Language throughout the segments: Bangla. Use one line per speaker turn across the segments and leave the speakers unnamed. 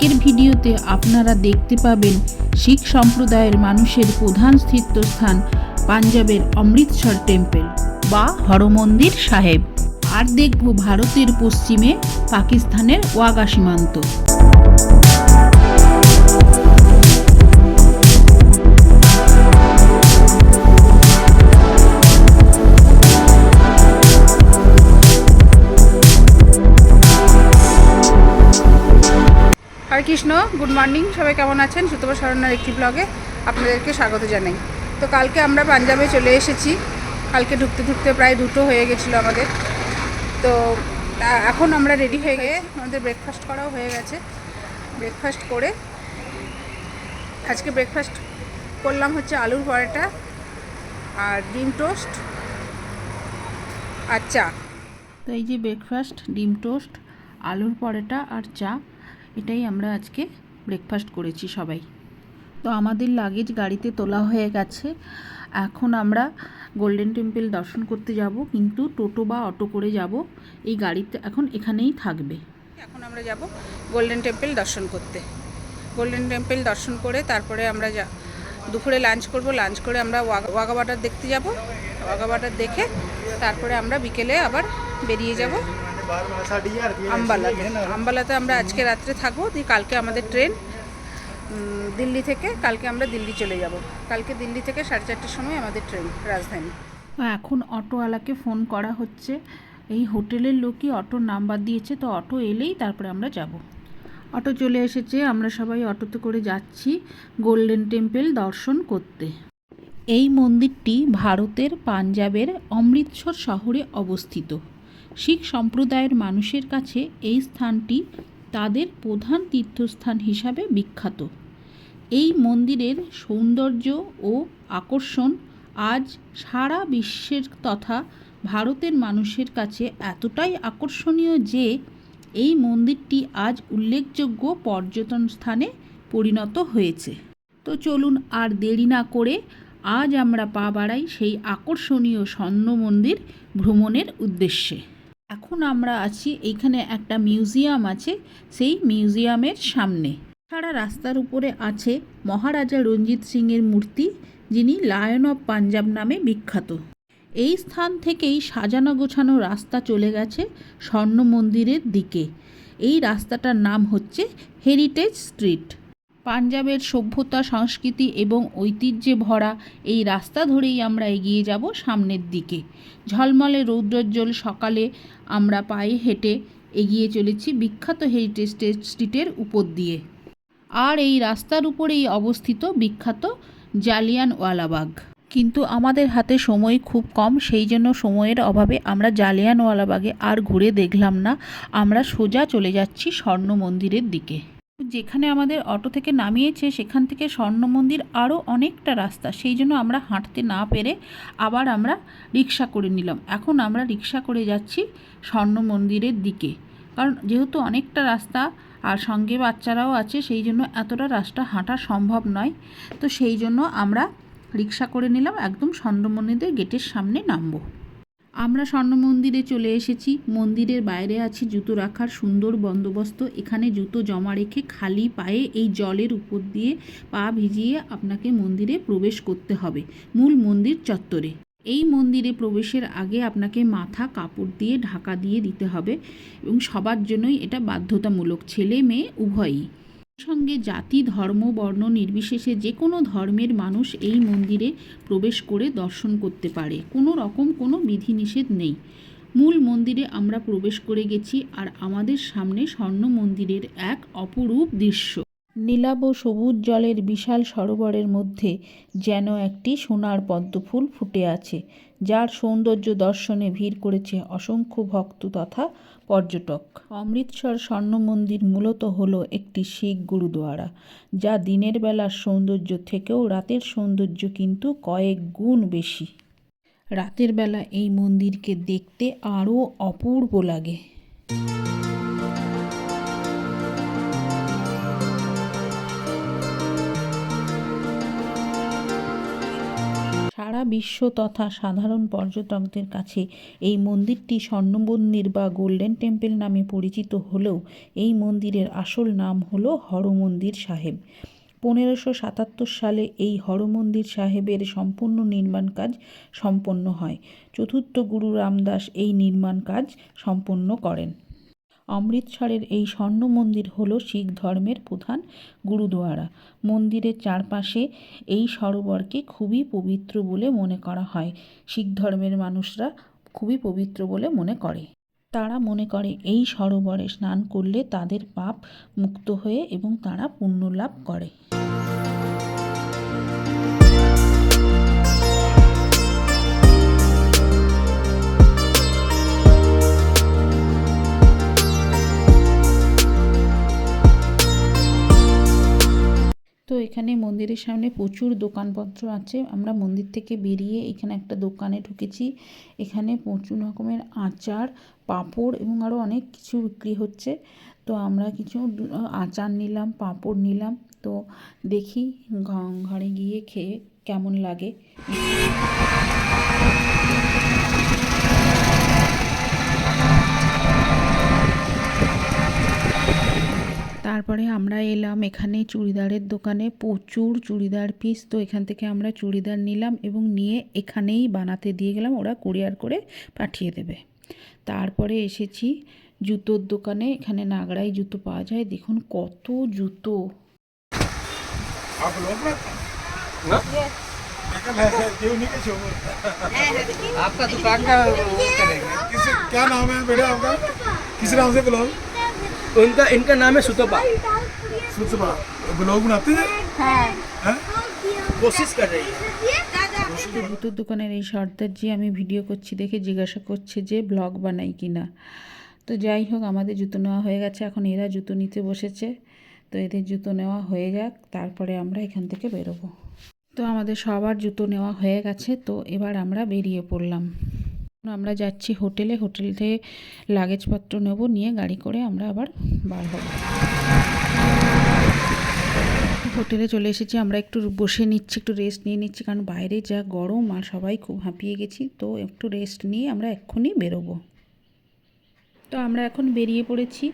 আজকের ভিডিওতে আপনারা দেখতে পাবেন শিখ সম্প্রদায়ের মানুষের প্রধান তীর্থস্থান পাঞ্জাবের অমৃতসর টেম্পেল বা হরমন্দির সাহেব। আর দেখব ভারতের পশ্চিমে পাকিস্তানের ওয়াগা সীমান্ত।
হরে কৃষ্ণ গুড মর্নিং সবাই কেমন আছেন? সুতপা শরণার একটি ব্লগে আপনাদেরকে স্বাগত জানাই। তো কালকে আমরা পাঞ্জাবে চলে এসেছি। কালকে ঢুকতে ঢুকতে প্রায় দুটো হয়ে গেছিল আমাদের। তো এখন আমরা রেডি হয়ে গিয়ে আমাদের ব্রেকফাস্ট করাও হয়ে গেছে। ব্রেকফাস্ট করে আজকে ব্রেকফাস্ট করলাম হচ্ছে আলুর পরোটা আর ডিম টোস্ট আর চা।
তো এই যে ব্রেকফাস্ট ডিম টোস্ট, আলুর পরোটা আর চা এটাই আমরা আজকে ব্রেকফাস্ট করেছি সবাই। তো আমাদের লাগেজ গাড়িতে তোলা হয়ে গেছে। এখন আমরা গোল্ডেন টেম্পল দর্শন করতে যাব, কিন্তু টোটো বা অটো করে যাব। এই গাড়িতে এখন এখানেই থাকবে।
এখন আমরা যাব গোল্ডেন টেম্পল দর্শন করতে। গোল্ডেন টেম্পল দর্শন করে তারপরে আমরা যা, দুপুরে লাঞ্চ করব। লাঞ্চ করে আমরা ওয়াগা বাটার দেখতে যাব। ওয়াগা বাটার দেখে তারপরে আমরা বিকেলে আবার বেরিয়ে যাব। আম্বালাতে আম্বালাতে আমরা আজকে রাত্রে থাকব দিয়ে কালকে আমাদের ট্রেন দিল্লি থেকে কালকে আমরা দিল্লি চলে যাব কালকে দিল্লি থেকে সাড়ে চারটের সময় আমাদের ট্রেন রাজধানী
এখন অটোওয়ালাকে ফোন করা হচ্ছে। এই হোটেলের লোকই অটোর নাম্বার দিয়েছে তো অটো এলেই তারপরে আমরা যাব। অটো চলে এসেছে আমরা সবাই অটোতে করে যাচ্ছি গোল্ডেন টেম্পল দর্শন করতে। এই মন্দিরটি ভারতের পাঞ্জাবের অমৃতসর শহরে অবস্থিত। শিখ সম্প্রদায়ের মানুষের কাছে এই স্থানটি তাদের প্রধান তীর্থস্থান হিসাবে বিখ্যাত। এই মন্দিরের সৌন্দর্য ও আকর্ষণ আজ সারা বিশ্বের তথা ভারতের মানুষের কাছে এতটাই আকর্ষণীয় যে এই মন্দিরটি আজ উল্লেখযোগ্য পর্যটন স্থানে পরিণত হয়েছে। তো চলুন আর দেরি না করে আজ আমরা পা বাড়াই সেই আকর্ষণীয় স্বর্ণ মন্দির ভ্রমণের উদ্দেশ্যে। এখন আমরা আছি, এইখানে একটা মিউজিয়াম আছে, সেই মিউজিয়ামের সামনে। ছাড়া রাস্তার উপরে আছে মহারাজা রঞ্জিত সিংয়ের মূর্তি, যিনি লায়ন অফ পাঞ্জাব নামে বিখ্যাত। এই স্থান থেকেই সাজানো গোছানো রাস্তা চলে গেছে স্বর্ণ মন্দিরের দিকে। এই রাস্তাটার নাম হচ্ছে হেরিটেজ স্ট্রিট। পাঞ্জাবের সভ্যতা, সংস্কৃতি এবং ঐতিহ্যে ভরা এই রাস্তা ধরেই আমরা এগিয়ে যাব সামনের দিকে। ঝলমলে রৌদ্রোজ্জ্বল সকালে আমরা পায়ে হেঁটে এগিয়ে চলেছি বিখ্যাত হেরিটেজ স্ট্রিটের উপর দিয়ে। আর এই রাস্তার উপরেই অবস্থিত বিখ্যাত জালিয়ানওয়ালাবাগ। কিন্তু আমাদের হাতে সময় খুব কম, সেই জন্য সময়ের অভাবে আমরা জালিয়ানওয়ালাবাগে আর ঘুরে দেখলাম না। আমরা সোজা চলে যাচ্ছি স্বর্ণ মন্দিরের দিকে। যেখানে আমাদের অটো থেকে নামিয়েছে, সেখান থেকে স্বর্ণ মন্দির আরও অনেকটা রাস্তা। সেই জন্য আমরা হাঁটতে না পেরে আবার আমরা রিক্সা করে নিলাম। এখন আমরা রিক্সা করে যাচ্ছি স্বর্ণ মন্দিরের দিকে। কারণ যেহেতু অনেকটা রাস্তা আর সঙ্গে বাচ্চারাও আছে, সেই জন্য এতটা রাস্তা হাঁটা সম্ভব নয়। তো সেই জন্য আমরা রিক্সা করে নিলাম, একদম স্বর্ণ মন্দিরের গেটের সামনে নামবো। আমরা স্বর্ণ মন্দিরে চলে এসেছি। মন্দিরের বাইরে আছে জুতো রাখার সুন্দর বন্দোবস্ত। এখানে জুতো জমা রেখে খালি পায়ে এই জলের উপর দিয়ে পা ভিজিয়ে আপনাকে মন্দিরে প্রবেশ করতে হবে। মূল মন্দির চত্বরে। এই মন্দিরে প্রবেশের আগে আপনাকে মাথা কাপড় দিয়ে ঢাকা দিয়ে দিতে হবে এবং সবার জন্যই এটা বাধ্যতামূলক। ছেলে মেয়ে, উভয়ই। সঙ্গে জাতি, ধর্ম, বর্ণ নির্বিশেষে যে কোনো ধর্মের মানুষ এই মন্দিরে প্রবেশ করে দর্শন করতে পারে। কোনো রকম কোনো বিধিনিষেধ নেই। মূল মন্দিরে আমরা প্রবেশ করে গেছি আর আমাদের সামনে স্বর্ণ মন্দিরের এক অপরূপ দৃশ্য। নীলাভ সবুজ জলের বিশাল সরোবরের মধ্যে যেন একটি সোনার পদ্মফুল ফুটে আছে, যার সৌন্দর্য দর্শনে ভিড় করেছে অসংখ্য ভক্ত তথা পর্যটক। অমৃতসর স্বর্ণ মন্দির মূলত হলো একটি শিখ গুরুদুয়ারা, যা দিনের বেলার সৌন্দর্য থেকেও রাতের সৌন্দর্য কিন্তু কয়েক গুণ বেশি। রাতের বেলা এই মন্দিরকে দেখতে আরও অপূর্ব লাগে। সারা বিশ্ব তথা সাধারণ পর্যটকদের কাছে এই মন্দিরটি স্বর্ণ মন্দির বা গোল্ডেন টেম্পল নামে পরিচিত হলেও এই মন্দিরের আসল নাম হল হরমন্দির সাহেব। পনেরোশো সাতাত্তর সালে এই হরমন্দির সাহেবের সম্পূর্ণ নির্মাণ কাজ সম্পন্ন হয়। চতুর্থ গুরু রামদাস এই নির্মাণ কাজ সম্পন্ন করেন। অমৃতসরের এই স্বর্ণ মন্দির হল শিখ ধর্মের প্রধান গুরুদুয়ারা। মন্দিরের চারপাশে এই সরোবরকে খুবই পবিত্র বলে মনে করা হয়। শিখ ধর্মের মানুষরা খুবই পবিত্র বলে মনে করে। তারা মনে করে এই সরোবরে স্নান করলে তাদের পাপ মুক্ত হয়ে এবং তারা পুণ্য লাভ করে। এখানে মন্দিরের সামনে প্রচুর দোকানপত্র আছে। আমরা মন্দির থেকে বেরিয়ে এখানে একটা দোকানে ঢুকেছি। এখানে প্রচুর রকমের আচার, পাঁপড় এবং আরও অনেক কিছু বিক্রি হচ্ছে। তো আমরা কিছু আচার নিলাম, পাঁপড় নিলাম। তো দেখি ঘরে গিয়ে খেয়ে কেমন লাগে। তারপরে আমরা এলাম এখানে চুড়িদারের দোকানে প্রচুর চুড়িদার পিস তো এখান থেকে আমরা চুড়িদার নিলাম এবং নিয়ে এখানেই বানাতে দিয়ে গেলাম ওরা কুরিয়ার করে পাঠিয়ে দেবে তারপরে এসেছি জুতোর দোকানে এখানে নাগড়াই জুতো পাওয়া যায় দেখুন কত জুতো
आप लोग ना निकल है क्यों नहीं के शो
आपका दुकान का वो करेंगे
किस क्या नाम है बेटा आपका किस नाम से ब्लॉग
उनका इनका नाम है सुतोपा
सुसबा ब्लॉग बनाते हैं हैं
कोशिश कर रही है
তো জুতোর দোকানের এই সর্দারজি আমি ভিডিও করছি দেখে জিজ্ঞাসা করছে যে ব্লগ বানাই কি না তো যাই হোক আমাদের জুতো নেওয়া হয়ে গেছে এখন এরা জুতো নিতে বসেছে তো এদের জুতো নেওয়া হয়ে যাক তারপরে আমরা এখান থেকে বেরোবো তো আমাদের সবার জুতো নেওয়া হয়ে গেছে তো এবার আমরা বেরিয়ে পড়লাম এখন আমরা যাচ্ছি হোটেলে, হোটেল থেকে লাগেজপত্র নেব, নিয়ে গাড়ি করে আমরা আবার বার হব। হোটেলে চলে এসেছি, আমরা একটু বসে নিচ্ছি, একটু রেস্ট নিয়ে নিচ্ছি, কারণ বাইরে যা গরম আর সবাই খুব হাঁপিয়ে গেছি, তো একটু রেস্ট নিয়ে আমরা এক্ষুনি বেরোবো। তো আমরা এখন বেরিয়ে পড়েছি,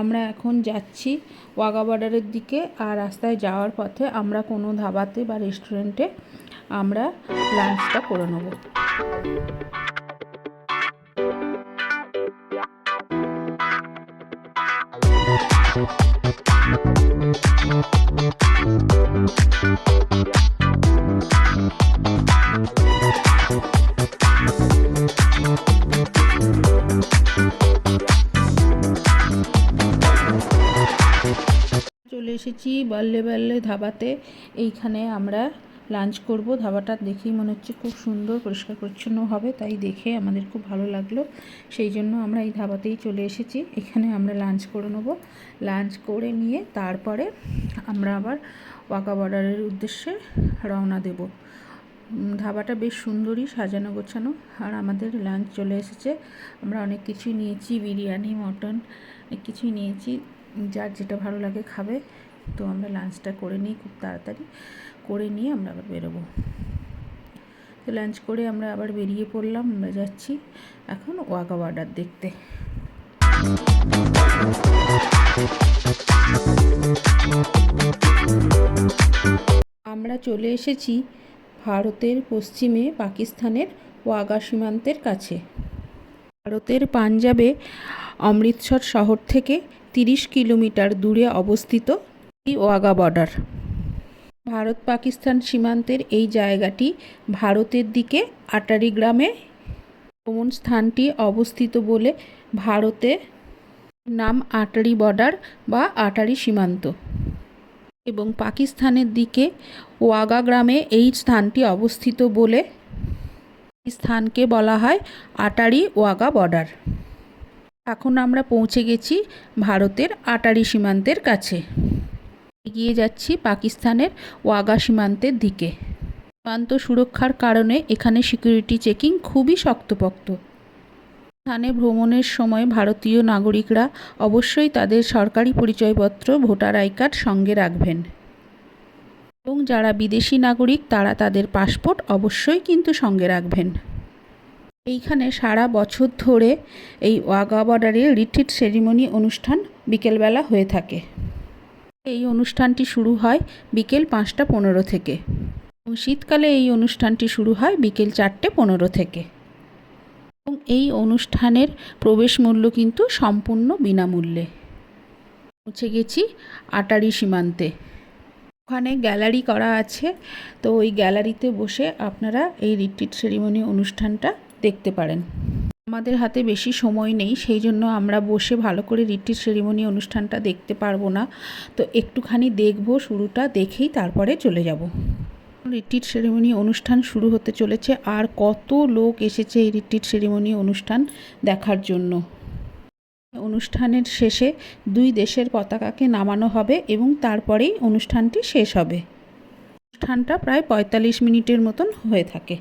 আমরা এখন যাচ্ছি ওয়াগা বর্ডারের দিকে, আর রাস্তায় যাওয়ার পথে আমরা কোনো ধাবাতে বা রেস্টুরেন্টে আমরা লাঞ্চটা করে নেব। চলে এসেছি বাল্লে বাল্লে ধাবাতে। এইখানে আমরা লাঞ্চ করব। ধাবাটা দেখেই মনে হচ্ছে খুব সুন্দর, পরিষ্কার, পরিচ্ছন্ন হবে, তাই দেখে আমাদের খুব ভালো লাগল। সেই জন্য আমরা এই ধাবাতেই চলে এসেছি। এখানে আমরা লাঞ্চ করে নেব। লাঞ্চ করে নিয়ে তারপরে আমরা আবার ওয়াকা বর্ডারের উদ্দেশ্যে রওনা দেব। ধাবাটা বেশ সুন্দরই সাজানো, গোছানো, আর আমাদের লাঞ্চ চলে এসেছে। আমরা অনেক কিছুই নিয়েছি, বিরিয়ানি, মটন, অনেক কিছুই নিয়েছি। যার যেটা ভালো লাগে খাবে। তো আমরা লাঞ্চটা করে নিই খুব তাড়াতাড়ি। করে নিয়ে আমরা আবার বেরোবো। তো লাঞ্চ করে আমরা আবার বেরিয়ে পড়লাম, আমরা যাচ্ছি এখন ওয়াগা বর্ডার দেখতে। আমরা চলে এসেছি ভারতের পশ্চিমে পাকিস্তানের ওয়াগা সীমান্তের কাছে। ভারতের পাঞ্জাবে অমৃতসর শহর থেকে তিরিশ কিলোমিটার দূরে অবস্থিত ওয়াগা বর্ডার ভারত পাকিস্তান সীমান্তের এই জায়গাটি ভারতের দিকে আটারি গ্রামে ভ্রমণ স্থানটি অবস্থিত বলে ভারতে নাম আটারি বর্ডার বা আটারি সীমান্ত। এবং পাকিস্তানের দিকে ওয়াগা গ্রামে এই স্থানটি অবস্থিত বলে স্থানকে বলা হয় আটারি ওয়াগা বর্ডার। এখন আমরা পৌঁছে গেছি ভারতের আটারি সীমান্তের কাছে। এগিয়ে যাচ্ছি পাকিস্তানের ওয়াগা সীমান্তের দিকে। সীমান্ত সুরক্ষার কারণে এখানে সিকিউরিটি চেকিং খুবই শক্তপোক্ত। স্থানে ভ্রমণের সময় ভারতীয় নাগরিকরা অবশ্যই তাদের সরকারি পরিচয়পত্র, ভোটার আই কার্ড সঙ্গে রাখবেন। এবং যারা বিদেশি নাগরিক, তারা তাদের পাসপোর্ট অবশ্যই কিন্তু সঙ্গে রাখবেন। এইখানে সারা বছর ধরে এই ওয়াগা বর্ডারে রিট্রিট সেরিমনি অনুষ্ঠান বিকেলবেলা হয়ে থাকে। এই অনুষ্ঠানটি শুরু হয় বিকেল পাঁচটা পনেরো থেকে। এবং শীতকালে এই অনুষ্ঠানটি শুরু হয় বিকেল চারটে পনেরো থেকে। এবং এই অনুষ্ঠানের প্রবেশ মূল্য কিন্তু সম্পূর্ণ বিনামূল্যে। পৌঁছে গেছি আটারি সীমান্তে। ওখানে গ্যালারি করা আছে। তো ওই গ্যালারিতে বসে আপনারা এই রিট্রিট সেরিমনি অনুষ্ঠানটা দেখতে পারেন। আমাদের হাতে বেশি সময় নেই, সেই জন্য আমরা বসে ভালো করে রিট্রিট সেরিমনি অনুষ্ঠানটা দেখতে পারব না। তো একটুখানি দেখব শুরুটা, দেখেই তারপরে চলে যাব। রিট্রিট সেরিমনি অনুষ্ঠান শুরু হতে চলেছে, আর কত লোক এসেছে এই রিট্রিট সেরিমনি অনুষ্ঠান দেখার জন্য। অনুষ্ঠানের শেষে দুই দেশের পতাকাকে নামানো হবে এবং তারপরেই অনুষ্ঠানটি শেষ হবে। অনুষ্ঠানটা প্রায় পঁয়তাল্লিশ মিনিটের মতন হয়ে থাকে।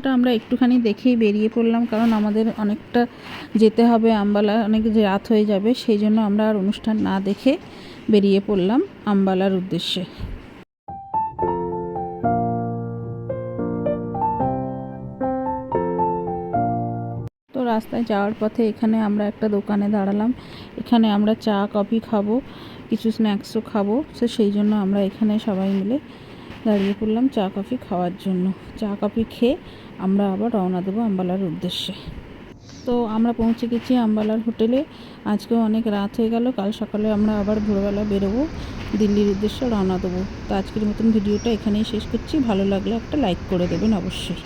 অনুষ্ঠানটা আমরা একটুখানি দেখেই বেরিয়ে পড়লাম, কারণ আমাদের অনেকটা যেতে হবে আম্বালা, অনেক রাত হয়ে যাবে, সেই জন্য আমরা আর অনুষ্ঠান না দেখে বেরিয়ে পড়লাম আম্বালার উদ্দেশ্যে। তো রাস্তায় যাওয়ার পথে এখানে আমরা একটা দোকানে দাঁড়ালাম, এখানে আমরা চা, কফি খাব, কিছু স্ন্যাক্সও খাব, তো সেই জন্য আমরা এখানে সবাই মিলে দাঁড়িয়ে পড়লাম চা কফি খাওয়ার জন্য। চা কফি খেয়ে আমরা আবার রওনা দেবো আম্বালার উদ্দেশ্যে। তো আমরা পৌঁছে গেছি আম্বালার হোটেলে। আজকে অনেক রাত হয়ে গেল, কাল সকালে আমরা আবার ভোরবেলা বেরোবো, দিল্লির উদ্দেশ্যে রওনা দেবো। তো আজকের মতন ভিডিওটা এখানেই শেষ করছি। ভালো লাগলে একটা লাইক করে দেবেন অবশ্যই।